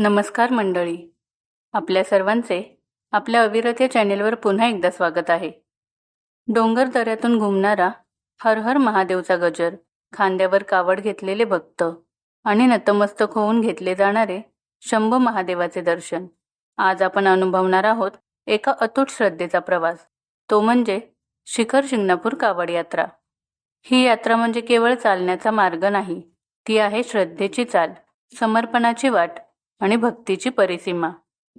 नमस्कार मंडळी. आपल्या सर्वांचे आपल्या अविरत या चॅनेलवर पुन्हा एकदा स्वागत आहे. डोंगर दऱ्यातून घुमणारा हर हर महादेवचा गजर खांद्यावर कावड घेतलेले भक्त आणि नतमस्तक होऊन घेतले जाणारे शंभ महादेवाचे दर्शन. आज आपण अनुभवणार आहोत एका अतूट श्रद्धेचा प्रवास. तो म्हणजे शिखर शिंगणापूर कावड यात्रा. ही यात्रा म्हणजे केवळ चालण्याचा मार्ग नाही ती आहे श्रद्धेची चाल समर्पणाची वाट आणि भक्तीची परिसीमा.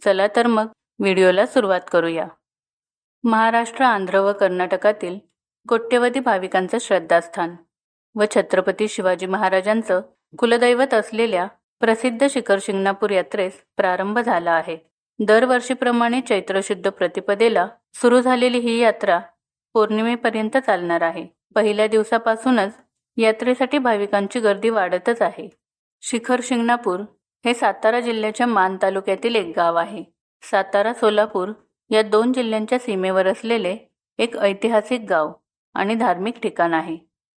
चला तर मग व्हिडिओला सुरुवात करूया. महाराष्ट्र आंध्र व कर्नाटकातील कोट्यवधी भाविकांचं श्रद्धास्थान व छत्रपती शिवाजी महाराजांचं कुलदैवत असलेल्या प्रसिद्ध शिखर शिंगणापूर यात्रेस प्रारंभ झाला आहे. दरवर्षीप्रमाणे चैत्रशुद्ध प्रतिपदेला सुरू झालेली ही यात्रा पौर्णिमेपर्यंत चालणार आहे. पहिल्या दिवसापासूनच यात्रेसाठी भाविकांची गर्दी वाढतच आहे. शिखर शिंगणापूर हे सातारा जिल्ह्याच्या मान तालुक्यातील एक गाव आहे. सातारा सोलापूर या दोन जिल्ह्यांच्या सीमेवर असलेले एक ऐतिहासिक गाव आणि धार्मिक ठिकाण आहे.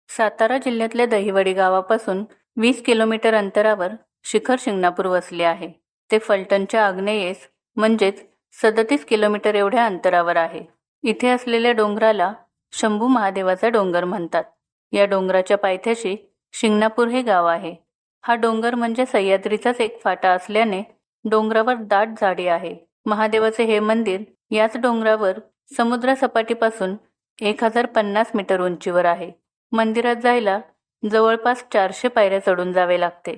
सातारा जिल्ह्यातल्या दहिवडी गावापासून वीस किलोमीटर अंतरावर शिखर शिंगणापूर वसले आहे. ते फलटणच्या आग्नेयेस म्हणजेच सदतीस किलोमीटर एवढ्या अंतरावर आहे. इथे असलेल्या डोंगराला शंभू महादेवाचा डोंगर म्हणतात. या डोंगराच्या पायथ्याशी शिंगणापूर हे गाव आहे. हा डोंगर म्हणजे सह्याद्रीचाच एक फाटा असल्याने डोंगरावर दाट झाडी आहे. महादेवाचे हे मंदिर याच डोंगरावर समुद्र सपाटीपासून एक हजार पन्नास मीटर उंचीवर आहे. मंदिरात जायला जवळपास चारशे पायऱ्या चढून जावे लागते.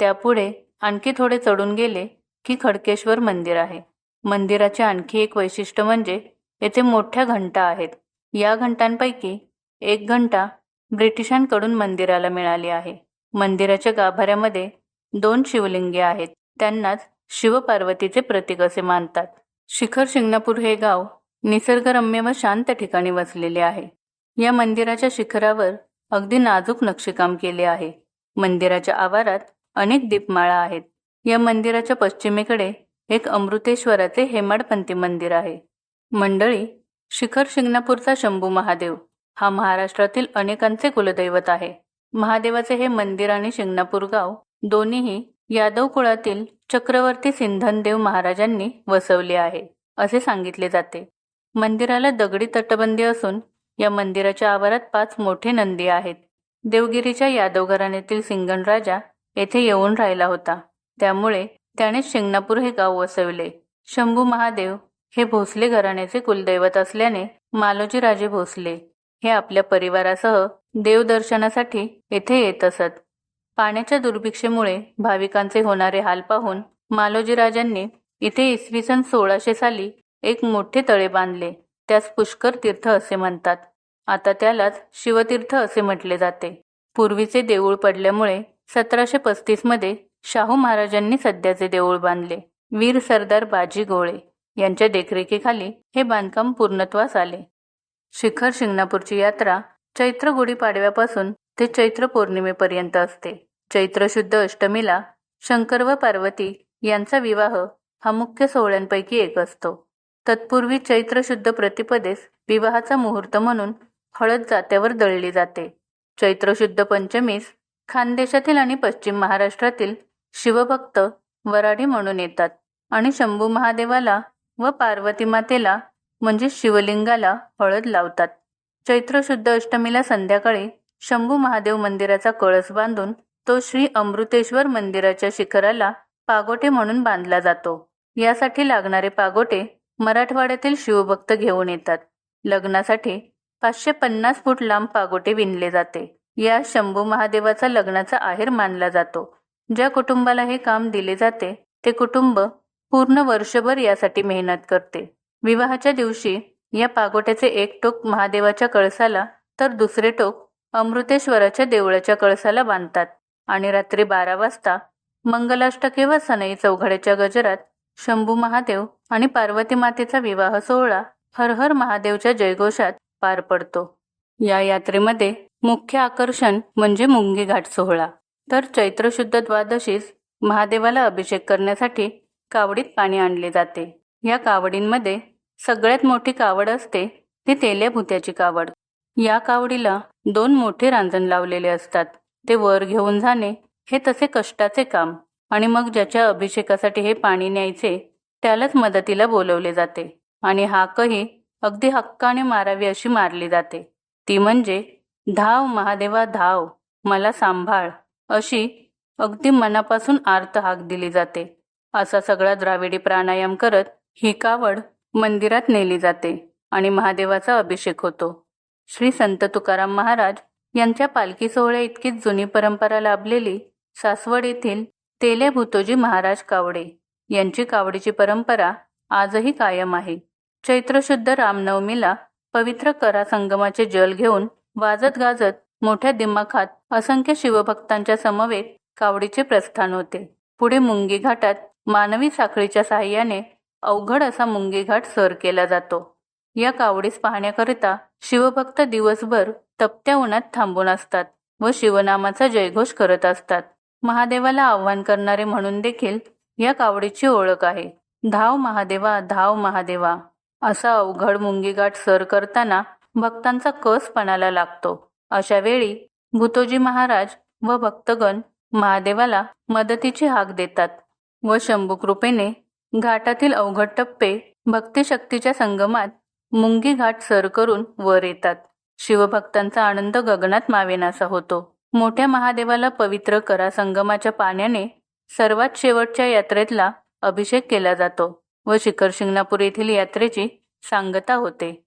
त्यापुढे आणखी थोडे चढून गेले की खडकेश्वर मंदिर आहे. मंदिराचे आणखी एक वैशिष्ट्य म्हणजे येथे मोठ्या घंटा आहेत. या घंटांपैकी एक घंटा ब्रिटिशांकडून मंदिराला मिळाली आहे. मंदिराच्या गाभाऱ्यामध्ये दोन शिवलिंगे आहेत. त्यांनाच शिवपार्वतीचे प्रतीक असे मानतात. शिखर शिंगणापूर हे गाव निसर्गरम्य व शांत ठिकाणी वसलेले आहे. या मंदिराच्या शिखरावर अगदी नाजूक नक्षीकाम केले आहे. मंदिराच्या आवारात अनेक दीपमाळा आहेत. या मंदिराच्या पश्चिमेकडे एक अमृतेश्वराचे हेमाडपंथी मंदिर आहे. मंडळी शिखर शिंगणापूरचा शंभू महादेव हा महाराष्ट्रातील अनेकांचे कुलदैवत आहे. महादेवाचे हे मंदिर आणि शिंगणापूर गाव दोन्हीही यादव कुळातील चक्रवर्ती सिंधनदेव महाराजांनी वसवले आहे असे सांगितले जाते. मंदिराला दगडी तटबंदी असून या मंदिराच्या आवारात पाच मोठे नंदी आहेत. देवगिरीच्या यादव घराण्यातील सिंगण राजा येथे येऊन राहिला होता. त्यामुळे त्याने शिंगणापूर हे गाव वसवले. शंभू महादेव हे भोसले घराण्याचे कुलदैवत असल्याने मालोजी राजे भोसले. हे आपल्या परिवारासह देवदर्शनासाठी येथे येत असत. पाण्याच्या दुर्भिक्षेमुळे भाविकांचे होणारे हाल पाहून मालोजीराजांनी इथे इसवी सन सोळाशे साली एक मोठे तळे बांधले. त्यास पुष्कर तीर्थ असे म्हणतात. आता त्यालाच शिवतीर्थ असे म्हटले जाते. पूर्वीचे देऊळ पडल्यामुळे सतराशे पस्तीसमध्ये शाहू महाराजांनी सध्याचे देऊळ बांधले. वीर सरदार बाजी गोळे यांच्या देखरेखीखाली हे बांधकाम पूर्णत्वास आले. शिखर शिंगणापूरची यात्रा चैत्र गुढीपाडव्यापासून ते चैत्र पौर्णिमेपर्यंत असते. चैत्र शुद्ध अष्टमीला शंकर व पार्वती यांचा विवाह हा मुख्य सोहळ्यांपैकी एक असतो. तत्पूर्वी चैत्र शुद्ध प्रतिपदेस विवाहाचा मुहूर्त म्हणून हळद जात्यावर दळली जाते. चैत्र शुद्ध पंचमीस खानदेशातील आणि पश्चिम महाराष्ट्रातील शिवभक्त वराडी म्हणून येतात आणि शंभू महादेवाला व पार्वती मातेला म्हणजे शिवलिंगाला हळद लावतात. चैत्र शुद्ध अष्टमीला संध्याकाळी शंभू महादेव मंदिराचा कळस बांधून तो श्री अमृतेश्वर मंदिराच्या शिखराला पागोटे म्हणून बांधला जातो. यासाठी लागणारे पागोटे मराठवाड्यातील शिवभक्त घेऊन येतात. लग्नासाठी पाचशे पन्नास फूट लांब पागोटे विणले जाते. या शंभू महादेवाचा लग्नाचा आहेर मानला जातो. ज्या कुटुंबाला हे काम दिले जाते ते कुटुंब पूर्ण वर्षभर यासाठी मेहनत करते. विवाहाच्या दिवशी या पागोट्याचे एक टोक महादेवाच्या कळसाला तर दुसरे टोक अमृतेश्वराच्या देवळाच्या कळसाला बांधतात. आणि रात्री बारा वाजता मंगलाष्टके व सनई चौघड्याच्या गजरात शंभू महादेव आणि पार्वती मातेचा विवाह सोहळा हर हर महादेवच्या जयघोषात पार पडतो. या यात्रेमध्ये मुख्य आकर्षण म्हणजे मुंगी घाट सोहळा. तर चैत्र शुद्ध द्वादशीस महादेवाला अभिषेक करण्यासाठी कावडीत पाणी आणले जाते. या कावडींमध्ये सगळ्यात मोठी कावड असते ती तेल्या भुत्याची कावड. या कावडीला दोन मोठे रांजण लावलेले असतात. ते वर घेऊन जाणे हे तसे कष्टाचे काम. आणि मग ज्याच्या अभिषेकासाठी हे पाणी न्यायचे त्यालाच मदतीला बोलवले जाते. आणि हाकही अगदी हक्काने मारावी अशी मारली जाते. ती म्हणजे धाव महादेवा धाव मला सांभाळ अशी अगदी मनापासून आर्त हाक दिली जाते. असा सगळा द्राविडी प्राणायाम करत ही कावड मंदिरात नेली जाते आणि महादेवाचा अभिषेक होतो. श्री संत तुकाराम महाराज यांच्या पालखी सोहळ्या इतकीच जुनी परंपरा लाभलेली सासवड येथील तेले भूतोजी महाराज कावडे यांची कावडीची परंपरा आजही कायम आहे. चैत्र शुद्ध रामनवमीला पवित्र करा संगमाचे जल घेऊन वाजत गाजत मोठ्या दिमाखात असंख्य शिवभक्तांच्या समवेत कावडीचे प्रस्थान होते. पुढे मुंगी घाटात मानवी साखळीच्या साहाय्याने अवघड असा मुंगी घाट सर केला जातो. या कावडीस पाहण्याकरिता शिवभक्त दिवसभर तपत्या उन्हात थांबून असतात व शिवनामाचा जयघोष करत असतात. महादेवाला आव्हान करणारे म्हणून देखील या कावडीची ओळख आहे. धाव महादेवा धाव महादेवा असा अवघड मुंगीघाट सर करताना भक्तांचा कस पणाला लागतो. अशा वेळी भूतोजी महाराज व भक्तगण महादेवाला मदतीची हाक देतात व शंभूकृपेने घाटातील अवघड टप्पे भक्तिशक्तीच्या संगमात मुंगी घाट सर करून वर येतात. शिवभक्तांचा आनंद गगनात मावेनासा होतो. मोठ्या महादेवाला पवित्र करा संगमाच्या पाण्याने सर्वात शेवटच्या यात्रेतला अभिषेक केला जातो व शिखर शिंगणापूर येथील यात्रेची सांगता होते.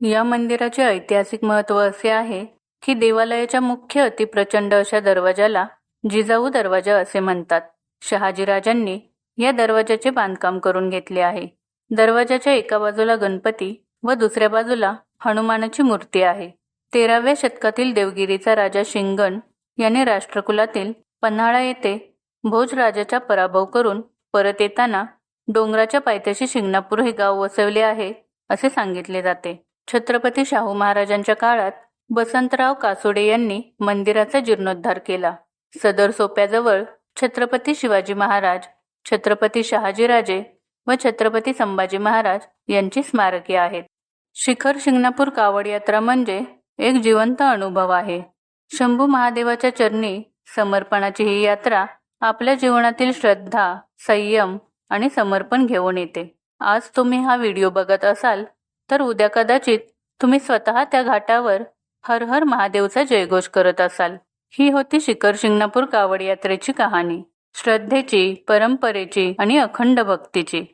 या मंदिराचे ऐतिहासिक महत्त्व असे आहे की देवालयाच्या मुख्य अतिप्रचंड अशा दरवाजाला जिजाऊ दरवाजा असे म्हणतात. शहाजीराजांनी या दरवाजाचे बांधकाम करून घेतले आहे. दरवाजाच्या एका बाजूला गणपती व दुसऱ्या बाजूला हनुमानाची मूर्ती आहे. तेराव्या शतकातील देवगिरीचा राजा शिंगण याने राष्ट्रकुलातील पन्हाळा येथे भोजराजाचा पराभव करून परत येताना डोंगराच्या पायथ्याशी शिंगणापूर हे गाव वसवले आहे असे सांगितले जाते. छत्रपती शाहू महाराजांच्या काळात वसंतराव कासोडे यांनी मंदिराचा जीर्णोद्धार केला. सदर सोप्याजवळ छत्रपती शिवाजी महाराज छत्रपती शहाजीराजे व छत्रपती संभाजी महाराज यांची स्मारके आहेत. शिखर शिंगणापूर कावड यात्रा म्हणजे एक जिवंत अनुभव आहे. शंभू महादेवाच्या चरणी समर्पणाची ही यात्रा आपल्या जीवनातील श्रद्धा संयम आणि समर्पण घेऊन येते. आज तुम्ही हा व्हिडिओ बघत असाल तर उद्या कदाचित तुम्ही स्वतः त्या घाटावर हर हर महादेवचा जयघोष करत असाल. ही होती शिखर शिंगणापूर कावड यात्रेची कहाणी. श्रद्धेची परंपरेची आणि अखंड भक्तीची.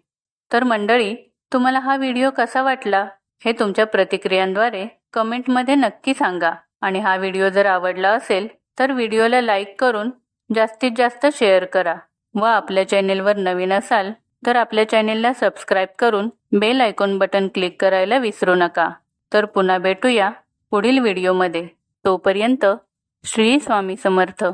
तर मंडळी तुम्हाला हा व्हिडिओ कसा वाटला? हे तुमच्या प्रतिक्रियांद्वारे कमेंटमध्ये नक्की सांगा. आणि हा व्हिडिओ जर आवडला असेल तर व्हिडिओला लाईक करून जास्तीत जास्त शेअर करा. व आपल्या चॅनेलवर नवीन असाल तर आपल्या चॅनेलला सबस्क्राईब करून बेल आयकॉन बटन क्लिक करायला विसरू नका. तर पुन्हा भेटूया पुढील व्हिडिओमध्ये. तोपर्यंत श्री स्वामी समर्थ.